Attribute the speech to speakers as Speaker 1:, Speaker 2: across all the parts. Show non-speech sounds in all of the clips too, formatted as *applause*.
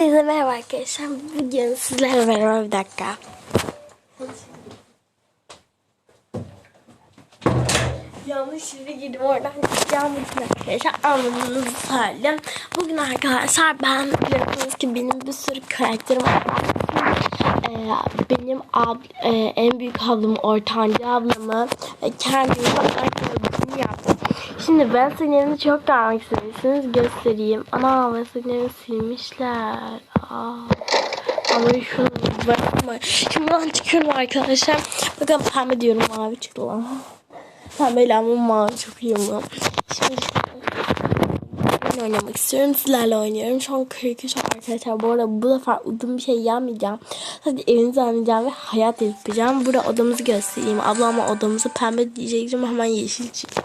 Speaker 1: Herkese merhaba arkadaşlar. Bugün sizlerle beraber bir dakika. Yanlış yere girdim oradan çıkacağım arkadaşlar anladığınızı söyleyeyim. Bugün arkadaşlar ben biliyorsunuz ki benim bir sürü karakterim var. Ee, benim ab, e, en büyük ablamı, ortanca ablamı ve kendimi arkadaşımı yaptım. Şimdi ben senirini çok görmek istemişsiniz. Göstereyim. Ana ben senirini silmişler. Aa. Ama şunu bakma. Şimdi ben çıkıyorum arkadaşlar. Bakın pembe diyorum mavi çıktı lan. Pembeyle ama mavi çok iyi mi? Şimdi ben oynamak istiyorum. Sizlerle oynuyorum. Şu an 43 arkadaşlar. Bu arada bu defa uzun bir şey yapmayacağım. Sadece evinizi anlayacağım ve hayat yapacağım. Burada odamızı göstereyim. Ablama odamızı pembe diyeceğim. Hemen yeşil çıktı.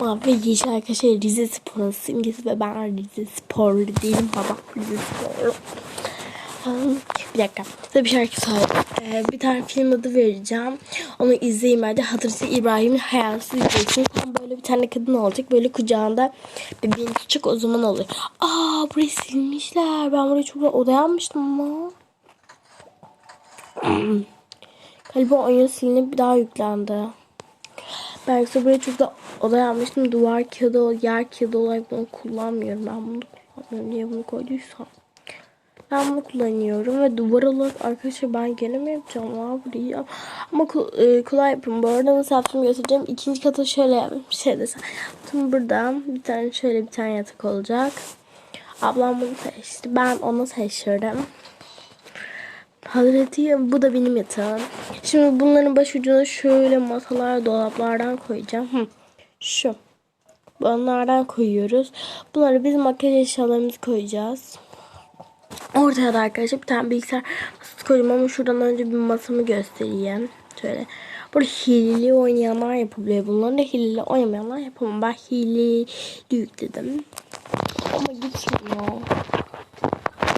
Speaker 1: Mavi ve yeşil arkadaşlar Rize Spor'un simgesi ve ben Rize Sporlu değilim. Baba Rize Sporlu. Bir dakika. Size bir şarkı söyleyeyim. Ee, bir tane film adı vereceğim. Onu izleyin bence. Hatırlısı İbrahim'in hayatı izleyeceksiniz. Tam böyle bir tane kadın olacak. Böyle kucağında bebeğin küçük o zaman olur. Aa burayı silmişler. Ben burayı çok oda yapmıştım ama. Galiba oyun silinip bir daha yüklendi. Belki buraya çok da oda yapmıştım. Duvar kağıdı, yer kağıdı olarak bunu kullanmıyorum. Ben bunu kullanmıyorum. Niye bunu koyduysam. Ben bunu kullanıyorum ve duvar olarak arkadaşlar ben gene mi yapacağım lan burayı Ama e, kolay yapayım. Bu arada nasıl yaptığımı göstereceğim. İkinci katı şöyle yapayım. Şey desem. Tüm buradan bir tane şöyle bir tane yatak olacak. Ablam bunu seçti. Ben onu seçiyorum. Hazreti bu da benim yatağım. Şimdi bunların baş ucuna şöyle masalar, dolaplardan koyacağım. Hı. Şu. Bunlardan koyuyoruz. Bunları biz makyaj eşyalarımızı koyacağız. Ortaya da arkadaşlar bir tane bilgisayar masası koyacağım ama şuradan önce bir masamı göstereyim. Şöyle. Burada hileli oynayanlar yapabiliyor. Bunları da hileli oynamayanlar yapamam. Ben hileli yükledim. Ama gitmiyor.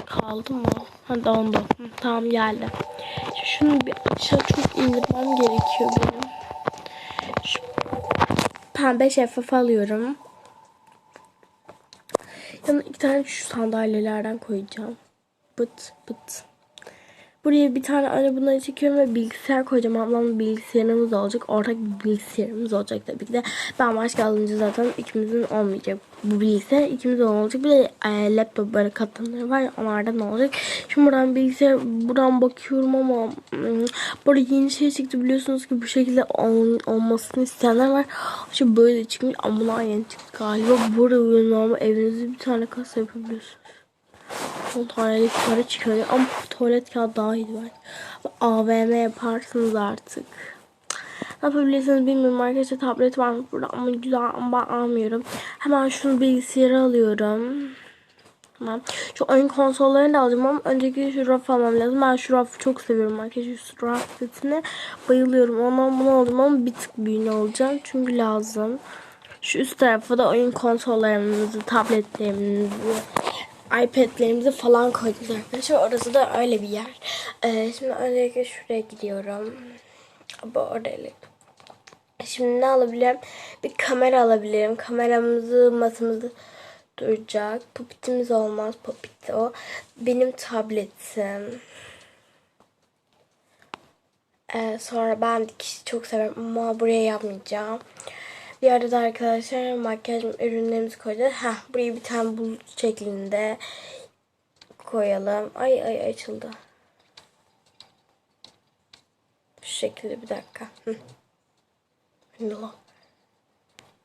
Speaker 1: Kaldı mı? Ha dondu. Hı, tamam geldi. Şunu bir aşağı çok indirmem gerekiyor benim. Şu pembe şeffaf alıyorum. Yanına iki tane şu sandalyelerden koyacağım. Bıt bıt. Buraya bir tane anne bunları çekiyorum ve bilgisayar koyacağım. Ablamla bilgisayarımız olacak. Ortak bir bilgisayarımız olacak tabii ki de. Ben başka alınca zaten ikimizin olmayacak. Bu bilgisayar ikimizin olacak. Bir de e, laptop böyle katlanları var ya onlardan olacak. Şimdi buradan bilgisayar buradan bakıyorum ama hmm, burada yeni şey çıktı biliyorsunuz ki bu şekilde ol, olmasını isteyenler var. Şimdi böyle çıkmış ama yeni çıktı galiba. Burada normal evinizde bir tane kasa yapabiliyorsunuz. 10 tanelik para çıkıyor ama tuvalet kağıdı daha iyi var. AVM yaparsınız artık. Ne yapabilirsiniz bilmiyorum arkadaşlar tablet var mı burada ama güzel ama ben almıyorum. Hemen şunu bilgisayara alıyorum. Tamam. Şu oyun konsollarını da alacağım ama önceki şu raf almam lazım. Ben şu rafı çok seviyorum arkadaşlar. Şu raf setine bayılıyorum. Ondan bunu aldım ama bir tık büyüğünü alacağım. Çünkü lazım. Şu üst tarafa da oyun konsollarımızı, tabletlerimizi, iPad'lerimizi falan koyduk arkadaşlar. Orası da öyle bir yer. Ee, şimdi öncelikle şuraya gidiyorum. Bu orada Şimdi ne alabilirim? Bir kamera alabilirim. Kameramızı masamızı duracak. Popitimiz olmaz. Popit o. Benim tabletim. Ee, sonra ben dikişi çok severim ama buraya yapmayacağım. Bir arada arkadaşlar makyaj ürünlerimizi koyacağız. Heh, burayı bir tane bulut şeklinde koyalım. Ay ay açıldı. Şu şekilde bir dakika. Hı.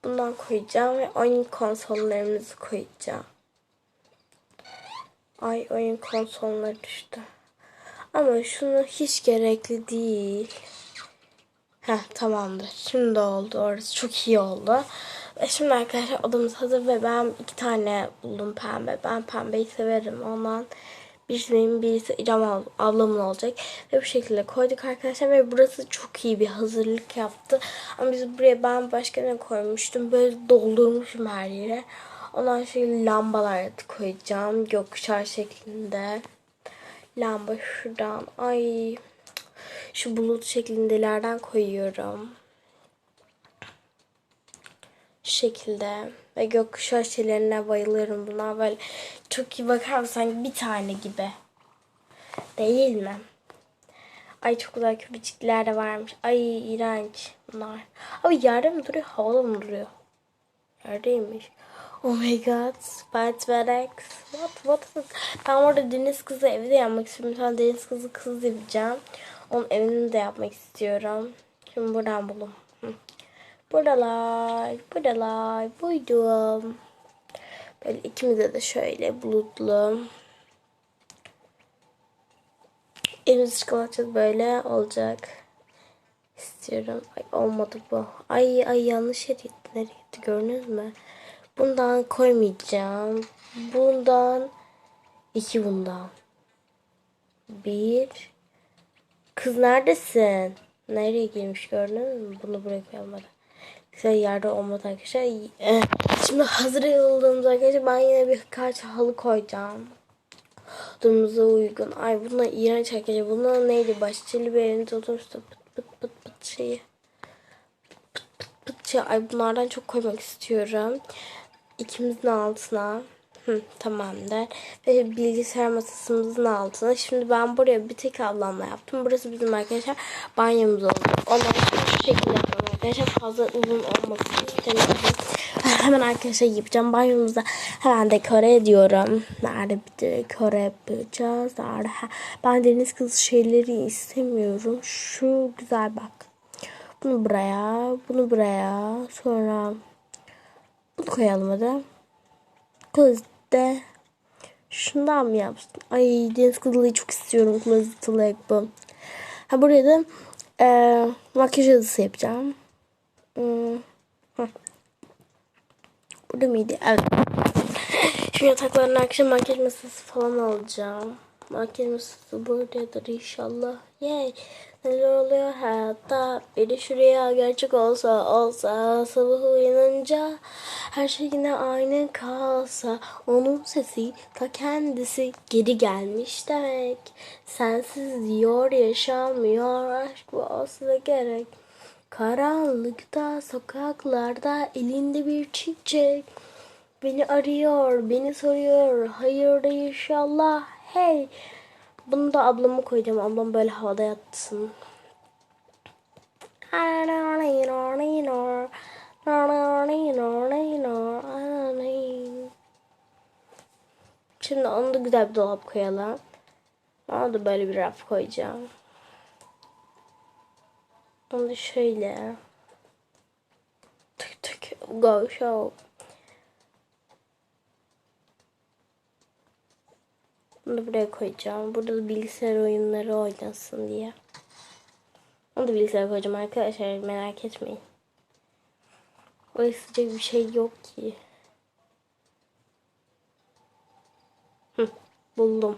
Speaker 1: Bundan koyacağım ve oyun konsollarımızı koyacağım. Ay oyun konsolları düştü. Ama şunu hiç gerekli değil. Heh tamamdır. Şimdi oldu. Orası çok iyi oldu. Ve şimdi arkadaşlar odamız hazır ve ben iki tane buldum pembe. Ben pembeyi severim. Ondan birisi benim birisi İrem ablamın olacak. Ve bu şekilde koyduk arkadaşlar. Ve burası çok iyi bir hazırlık yaptı. Ama biz buraya ben başka ne koymuştum. Böyle doldurmuşum her yere. Ondan şöyle lambalar koyacağım. Gökkuşağı şeklinde. Lamba şuradan. Ay şu bulut şeklindelerden koyuyorum. Şu şekilde. Ve gökkuşağı şeylerine bayılıyorum. Bunlar böyle çok iyi bakar mısın? Sanki bir tane gibi. Değil mi? Ay çok güzel köpecikler de varmış. Ay iğrenç bunlar. Abi yerde mi duruyor? Havada mı duruyor? Yerdeymiş. Oh my god. Spider X. What, what, what? Ben orada deniz kızı evi de yapmak istiyorum. Tane deniz kızı kız yapacağım. Onun evini de yapmak istiyorum. Şimdi buradan bulun. Hı. Buradalar. Buradalar. Buydum. Böyle ikimize de şöyle bulutlu. Evimiz çikolatası böyle olacak. İstiyorum. Ay olmadı bu. Ay ay yanlış yere gitti. Nereye gitti gördünüz mü? Bundan koymayacağım. Bundan iki bundan. Bir. Kız neredesin? Nereye girmiş gördünüz mü? Bunu buraya koyamadım. Güzel yerde olmadı arkadaşlar. Eh, Şimdi hazır yoldığımız arkadaşlar ben yine birkaç halı koyacağım. Durumuza uygun. Ay bunlar iğrenç arkadaşlar. Bunlar neydi? Bahçeli bir evimiz olursa pıt pıt pıt pıt şeyi. Pıt pıt pıt şey. Ay bunlardan çok koymak istiyorum. İkimizin altına. Hı, tamamdır. Ve bilgisayar masasımızın altına. Şimdi ben buraya bir tek ablamla yaptım. Burası bizim arkadaşlar banyomuz oldu. Ondan sonra şu şekilde yapalım arkadaşlar. Fazla uzun olmasın istemiyorum. *laughs* Hemen arkadaşlar yapacağım. Banyomuzda hemen dekore ediyorum. Nerede bir dekore yapacağız? Nerede? Ben deniz kızı şeyleri istemiyorum. Şu güzel bak. Bunu buraya, bunu buraya. Sonra bunu koyalım hadi. Kızda şundan mı yapsın? Ay deniz kızılıyı çok istiyorum. Closet leg bu. Ha buraya da e, makyaj yazısı yapacağım. Hmm. Burada mıydı? Evet. Şu yatakların akşam makyaj masası falan alacağım. Masası buradadır inşallah. Yay. Neler oluyor hayatta? Biri şuraya gerçek olsa olsa sabah uyanınca her şey yine aynı kalsa onun sesi ta kendisi geri gelmiş demek. Sensiz diyor yaşamıyor aşk bu olsa gerek. Karanlıkta sokaklarda elinde bir çiçek. Beni arıyor, beni soruyor. Hayır inşallah. Hey. Bunu da ablama koyacağım. Ablam böyle havada yatsın. Şimdi onu da güzel bir dolap koyalım. Ona da böyle bir raf koyacağım. Onu da şöyle. Tık tık. Go show. Bunu buraya koyacağım. Burada da bilgisayar oyunları oynasın diye. Onu da bilgisayara koyacağım arkadaşlar. Merak etmeyin. Öyle sıcak bir şey yok ki. Hı, buldum.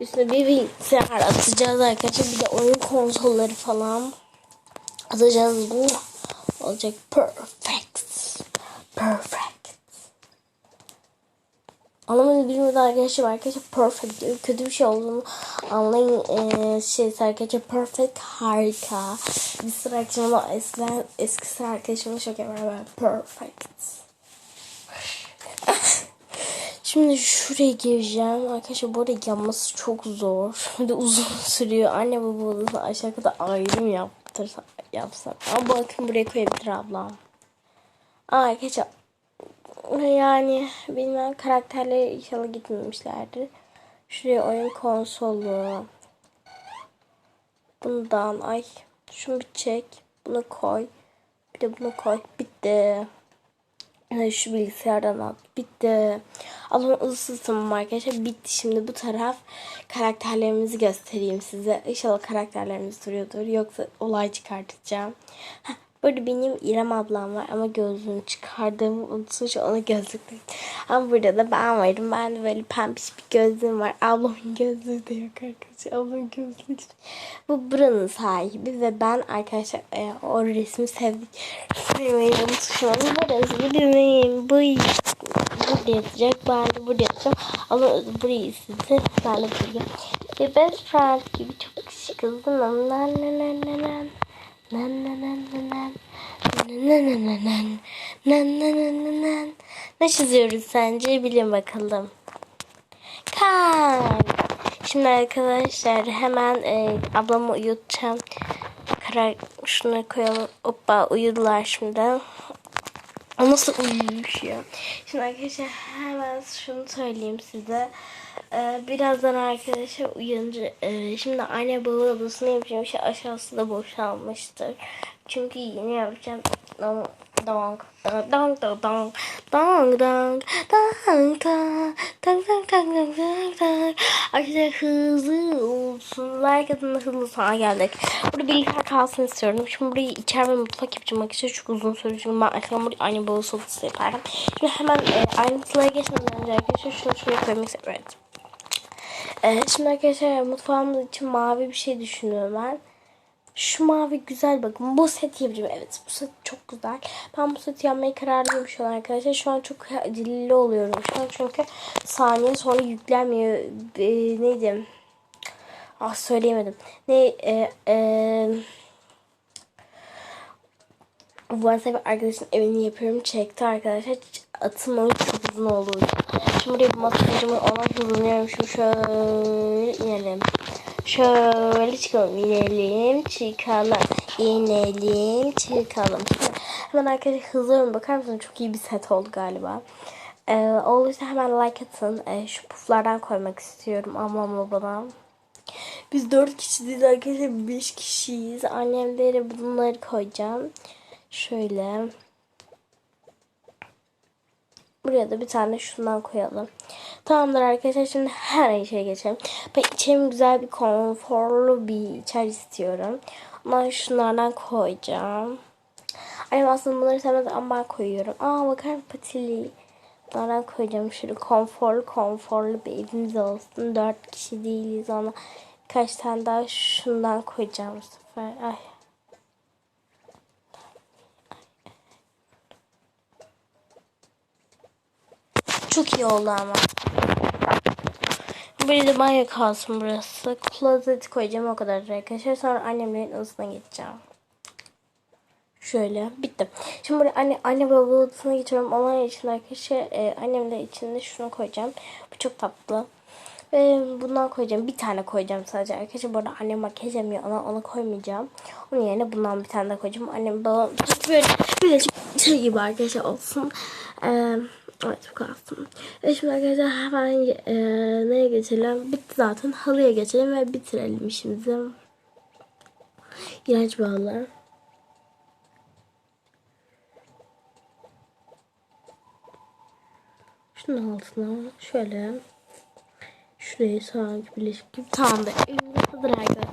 Speaker 1: Üstüne bir bilgisayar atacağız arkadaşlar. Bir de oyun konsolları falan atacağız. Bu olacak perfect. Perfect. Bilmiyorum arkadaşlar. Arkadaşlar perfect. Kötü bir şey olduğunu anlayın. Ee, şey arkadaşlar perfect harika. Bir sıra akşamda eskiden eski sıra arkadaşımla yapar ben perfect. *laughs* Şimdi şuraya gireceğim. Arkadaşlar bu arada yanması çok zor. *laughs* Bir uzun sürüyor. Anne baba odasını aşağı kadar ayrı mı yaptırsam, yapsam. Ama bakın buraya koyabilir ablam. Aa, arkadaşlar yani bilmem karakterleri inşallah gitmemişlerdir. Şuraya oyun konsolu. Bundan ay şunu bir çek. Bunu koy. Bir de bunu koy. Bitti. Şu bilgisayardan at. Bitti. Allah'ım ısıtım arkadaşlar. Bitti. Şimdi bu taraf karakterlerimizi göstereyim size. İnşallah karakterlerimiz duruyordur. Yoksa olay çıkartacağım. Burada benim İrem ablam var ama gözlüğünü çıkardığımı unutmuş ona gözlük Ama burada da ben varım. Ben de böyle pembiş bir gözlüğüm var. Ablamın gözlüğü de yok arkadaşlar. Ablamın gözlüğü. Bu buranın sahibi ve ben arkadaşlar e, o resmi sevdik. Sevmeyi unutmuşum. Burası benim. Bu burada yazacak. Ben de burada yazacağım. Ama burayı istedi. Ben de buraya. Ve best friend gibi çok şık kızdım. Nan nan nan nan nan. Nan nan nan nan. Nan nan nan. Ne çiziyoruz sence? Bilin bakalım. Kalp. Şimdi arkadaşlar hemen e, ablamı uyutacağım. Karar şunu koyalım. Hoppa uyudular şimdi. O nasıl uyumuş ya? Şimdi arkadaşlar hemen şunu söyleyeyim size. Ee, birazdan arkadaşlar uyanınca e, şimdi anne baba odasını yapacağım şey aşağısı da boşalmıştır. Çünkü yeni yapacağım. Dong dong dong dong dong dong dong dong dong dong dong dong dong dong dong Arkadaşlar hızlı olsun. Like atın hızlı sana geldik. Burada bilgisayar kalsın istiyorum. Şimdi burayı içer ve mutfak yapacağım. Arkadaşlar çok uzun süre çünkü ben akşam burayı anne baba sofrası yaparım. Şimdi hemen e, ayrıntılara geçmeden önce arkadaşlar şunu şuraya koymak istiyorum. Evet. Ee, şimdi arkadaşlar mutfağımız için mavi bir şey düşünüyorum ben. Şu mavi güzel bakın. Bu seti yapacağım. Evet bu set çok güzel. Ben bu seti yapmaya kararlıyım şu an arkadaşlar. Şu an çok acilli oluyorum. Şu an çünkü saniye sonra yüklenmiyor. Ee, neydi? Ah söyleyemedim. Ne? E, e, WhatsApp arkadaşın evini yapıyorum. Çekti arkadaşlar. Atım oyun çok uzun olduğu. Şimdi buraya bir masajımı ona hızlanıyorum. Şimdi şöyle inelim. Şöyle çıkalım. inelim. Çıkalım. inelim. Çıkalım. Hemen arkadaşlar hızlıyorum. Bakar mısınız? Çok iyi bir set oldu galiba. Ee, olursa hemen like atın. Ee, şu puflardan koymak istiyorum. Aman babadan. Biz dört kişiyiz arkadaşlar. Beş kişiyiz. Annemlere bunları koyacağım. Şöyle. Buraya da bir tane şundan koyalım. Tamamdır arkadaşlar. Şimdi her şeye geçelim. Ben içerim güzel bir konforlu bir içer istiyorum. Ama şunlardan koyacağım. Annem aslında bunları sevmez ama koyuyorum. Aa bakar patili. Bunlardan koyacağım. Şöyle konforlu konforlu bir evimiz olsun. Dört kişi değiliz ama kaç tane daha şundan koyacağım bu sefer. Ay. Çok iyi oldu ama. Bir de banyo kalsın burası. Klozeti koyacağım o kadar arkadaşlar. Sonra annemlerin odasına geçeceğim. Şöyle bitti. Şimdi buraya anne, anne baba odasına geçiyorum. Onlar için arkadaşlar e, annem de içinde şunu koyacağım. Bu çok tatlı. Ve bundan koyacağım. Bir tane koyacağım sadece arkadaşlar. Bu arada annem makyaj yapmıyor. Ona, onu koymayacağım. Onun yerine bundan bir tane daha koyacağım. Annem babam böyle birazcık şey gibi arkadaşlar olsun. Eee Evet bu kalsın. Evet şimdi arkadaşlar hemen e, neye geçelim? Bitti zaten. Halıya geçelim ve bitirelim işimizi. İğrenç bir halı. Şunun altına şöyle şurayı sanki birleşik gibi tamamdır. Elimde hazır arkadaşlar.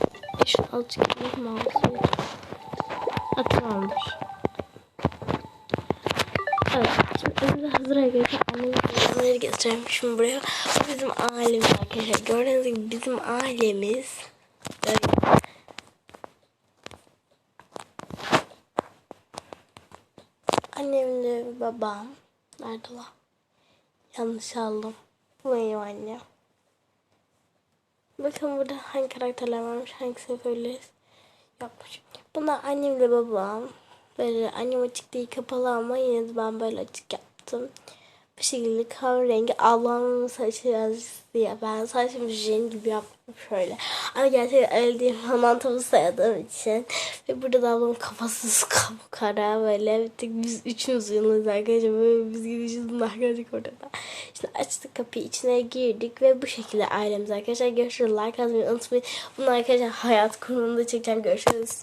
Speaker 1: E, Şunu azıcık mouse'u. Ha, tamamdır. Evet. Şimdi hazır arkadaşlar. Annemin bunları getireceğim şimdi buraya. Bu bizim ailemiz arkadaşlar. Gördüğünüz gibi bizim ailemiz. Böyle. Annemle babam. Nerede lan? Yanlış aldım. Benim annem. Bakın burada hangi karakterler varmış. Hangisini böyle yapmış. Bunlar annemle babam. Böyle annem açık değil kapalı ama yine de ben böyle açık yaptım. Bu şekilde kan rengi ablamın saçı yazısı ya ben saçımı jen gibi yaptım şöyle. Ama gerçekten öyle değil *laughs* mantamı sayadığım için. Ve burada da ablamın kafası kapkara böyle. Bir tek biz üçümüz yanımız arkadaşlar. Böyle biz gideceğiz bunlar gördük orada. Açtık kapıyı içine girdik ve bu şekilde ailemiz arkadaşlar. Görüşürüz. Like atmayı unutmayın. Bunlar arkadaşlar hayat kurumunda çekeceğim. Görüşürüz.